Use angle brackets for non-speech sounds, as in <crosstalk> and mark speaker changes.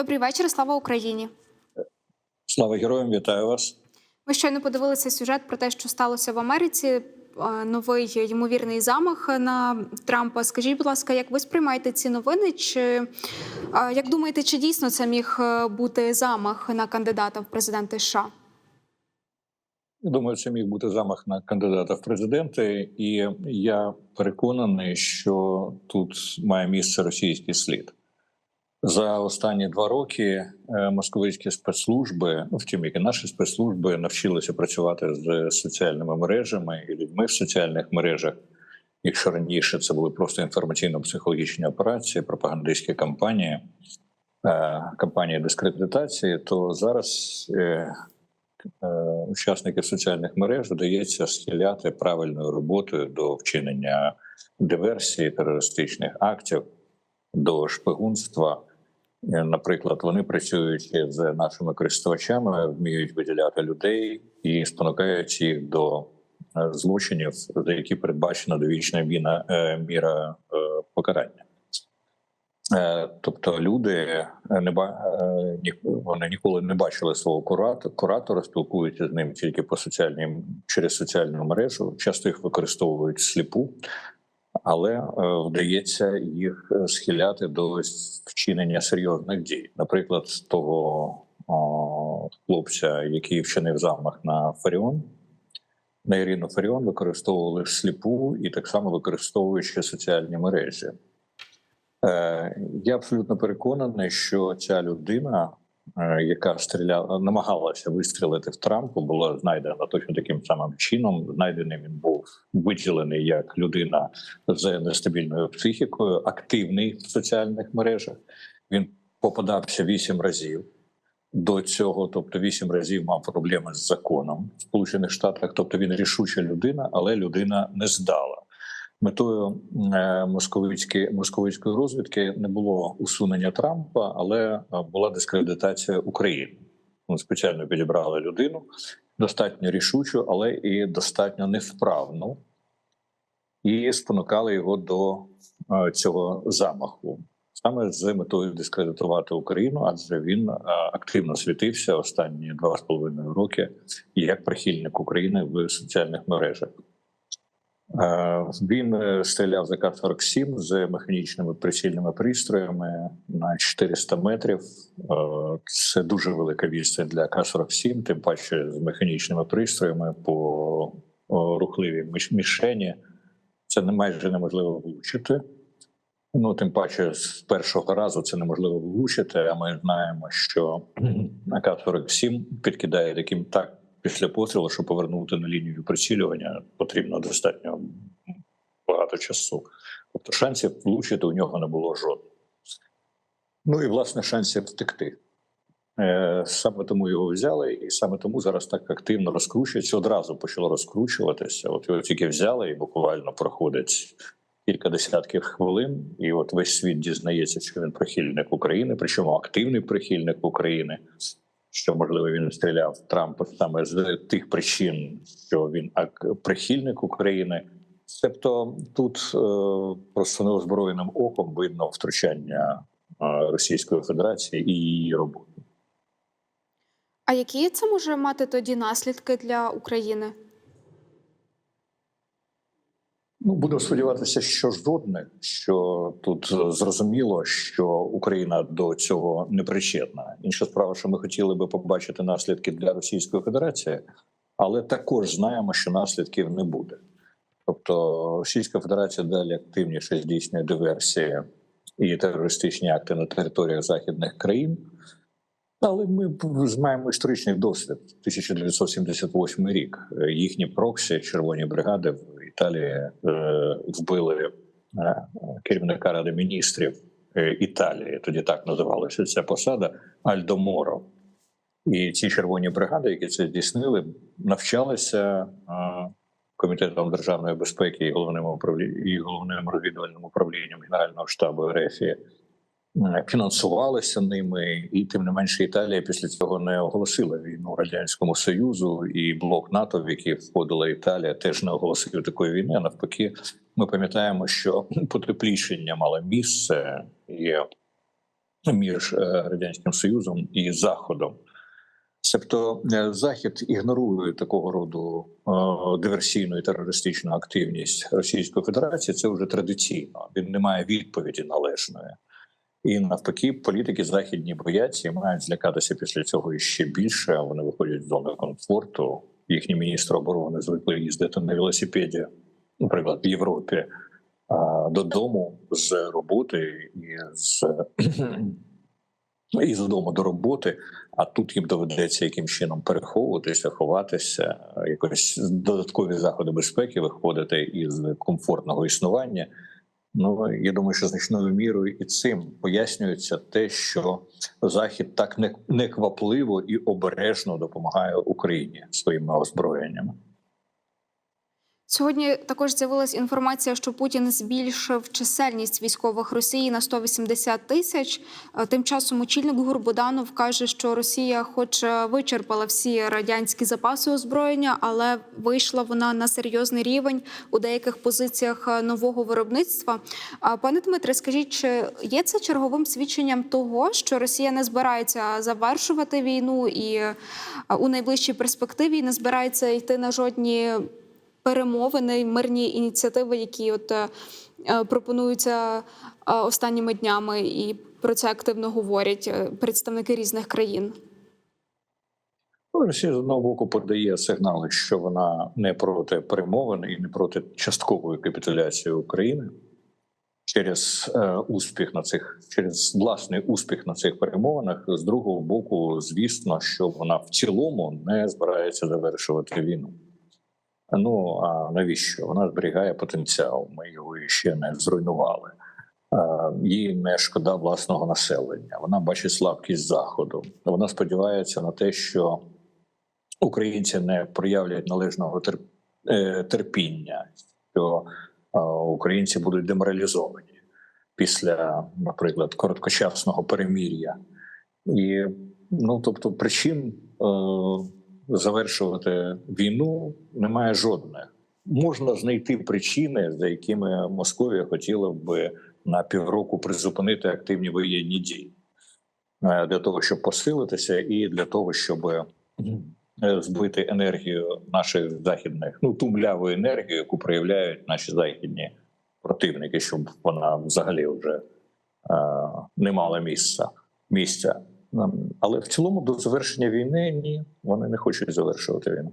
Speaker 1: Добрий вечір. Слава Україні.
Speaker 2: Слава героям, вітаю вас.
Speaker 1: Ми щойно подивилися сюжет про те, що сталося в Америці. Новий ймовірний замах на Трампа. Скажіть, будь ласка, як ви сприймаєте ці новини? Чи як думаєте, чи дійсно це міг е, бути замах на кандидата в президенти США?
Speaker 2: Думаю, це міг бути замах на кандидата в президенти, і я переконаний, що тут має місце російський слід. За останні два роки е, московицькі спецслужби, ну втім, як і наші спецслужби, навчилися працювати з соціальними мережами і людьми в соціальних мережах. Якщо раніше це були просто інформаційно-психологічні операції, пропагандистські кампанії, е, кампанії дискредитації, то зараз е, учасників соціальних мереж вдається схиляти правильною роботою до вчинення диверсії, терористичних актів, до шпигунства. Наприклад, вони працюючи з нашими користувачами, вміють виділяти людей і спонукають їх до е, злочинів, за які передбачена довічна міна, е, міра е, покарання. Тобто люди не вони ніколи не бачили свого куратора, куратора, спілкуються з ним тільки по соціальній через соціальну мережу. Часто їх використовують сліпу, але е, вдається їх е, схиляти до вчинення серйозних дій. Наприклад, того о, хлопця, який вчинив замах на Фаріон. На Ірину Фаріон використовували сліпу і так само використовуючи соціальні мережі. Е, я абсолютно переконаний, що ця людина, яка стріляла, намагалася вистрілити в Трампа, була знайдена точно таким самим чином. Знайдений він був виділений як людина з нестабільною психікою, активний в соціальних мережах. Він попадався вісім разів. До цього, тобто вісім разів мав проблеми з законом в Сполучених Штатах. Тобто він рішуча людина, але людина не здала. Метою е, московицької московицької розвідки не було усунення Трампа, але е, була дискредитація України. Спеціально підібрали людину достатньо рішучу, але і достатньо невправну, і спонукали його до е, цього замаху. Саме з метою дискредитувати Україну, адже він активно світився останні два з половиною роки як прихильник України в соціальних мережах. Е, Він е, стріляв за К-47 з механічними прицільними пристроями на 400 метрів. Е, Це дуже велика відстань для К-47, тим паче з механічними пристроями по рухливій мішені. Це не майже неможливо влучити. Ну, тим паче, з першого разу це неможливо влучити. А ми знаємо, що <clears throat> АК-47 підкидає таким так після пострілу, щоб повернути на лінію прицілювання, потрібно достатньо багато часу. Тобто шансів влучити у нього не було жодних. Ну і власне шансів втекти. Е, Саме тому його взяли, і саме тому зараз так активно розкручується. Одразу почало розкручуватися. От його тільки взяли, і буквально проходить кілька десятків хвилин, і от весь світ дізнається, що він прихильник України, причому активний прихильник України. Що можливо він стріляв Трампа саме з тих причин, що він прихильник України. Тобто тут е, просто неозброєним оком видно втручання е, Російської Федерації і її роботи.
Speaker 1: А які це може мати тоді наслідки для України?
Speaker 2: Ну, будемо сподіватися, що жодних, що тут е, зрозуміло, що Україна до цього не причетна. Інша справа, що ми хотіли би побачити наслідки для Російської Федерації, але також знаємо, що наслідків не буде. Тобто Російська Федерація далі активніше здійснює диверсії і терористичні акти на територіях західних країн. Але ми маємо історичний досвід 1978 рік. Е, Їхні проксі, червоні бригади в Італії е, вбили е, керівника ради міністрів е, Італії. Тоді так називалася ця посада Альдоморо. І ці червоні бригади, які це здійснили, навчалися комітетом державної безпеки і головним управлінням і головним розвідувальним управлінням Генерального штабу РФ фінансувалися ними, і тим не менше Італія після цього не оголосила війну радянському союзу і блок НАТО, в який входила Італія, теж не оголосив такої війни. А навпаки, ми пам'ятаємо, що <clears throat> потеплішення мало місце і між е, радянським союзом і Заходом. Тобто Захід ігнорує такого роду е, диверсійну і терористичну активність Російської Федерації. Це вже традиційно. Він не має відповіді належної. І навпаки, політики західні бояться і мають злякатися після цього іще більше. Вони виходять з зони комфорту. Їхні міністри оборони звикли їздити на велосипеді, наприклад, в Європі додому з роботи і з <clears throat> і з дому до роботи. А тут їм доведеться яким чином переховуватися, ховатися, якось додаткові заходи безпеки виходити із комфортного існування. Ну я думаю, що значною мірою і цим пояснюється те, що Захід так не- неквапливо і обережно допомагає Україні своїми озброєннями.
Speaker 1: Сьогодні також з'явилася інформація, що Путін збільшив чисельність військових Росії на 180 тисяч. Е, Тим часом очільник ГУР Буданов каже, що Росія, хоч е, вичерпала всі радянські запаси озброєння, але вийшла вона на серйозний рівень у деяких позиціях е, нового виробництва. Пане Дмитре, скажіть, чи є це черговим свідченням того, що Росія не збирається завершувати війну і у найближчій перспективі не збирається йти на жодні перемовини, мирні ініціативи, які от е, е, пропонуються е, останніми днями, і про це активно говорять представники різних країн.
Speaker 2: Ну, Росія з одного боку подає сигнали, що вона не проти перемовин і не проти часткової капітуляції України через е, успіх на цих через власний успіх на цих перемовинах. З другого боку, звісно, що вона в цілому не збирається завершувати війну. Ну а навіщо? Вона зберігає потенціал. Ми його ще не зруйнували. Їй не шкода власного населення. Вона бачить слабкість заходу. Вона сподівається на те, що українці не проявлять належного е, терпіння, що українці будуть деморалізовані після, наприклад, короткочасного перемір'я. І ну тобто причин е, завершувати війну немає жодних. Можна знайти причини, за якими Московія хотіла б на півроку призупинити активні воєнні дії е, для того, щоб посилитися, і для того, щоб е, збити енергію наших західних, ну ту мляву енергію, яку проявляють наші західні противники, щоб вона взагалі вже е, не мала місця місця. Але в цілому до завершення війни ні, вони не хочуть завершувати війну.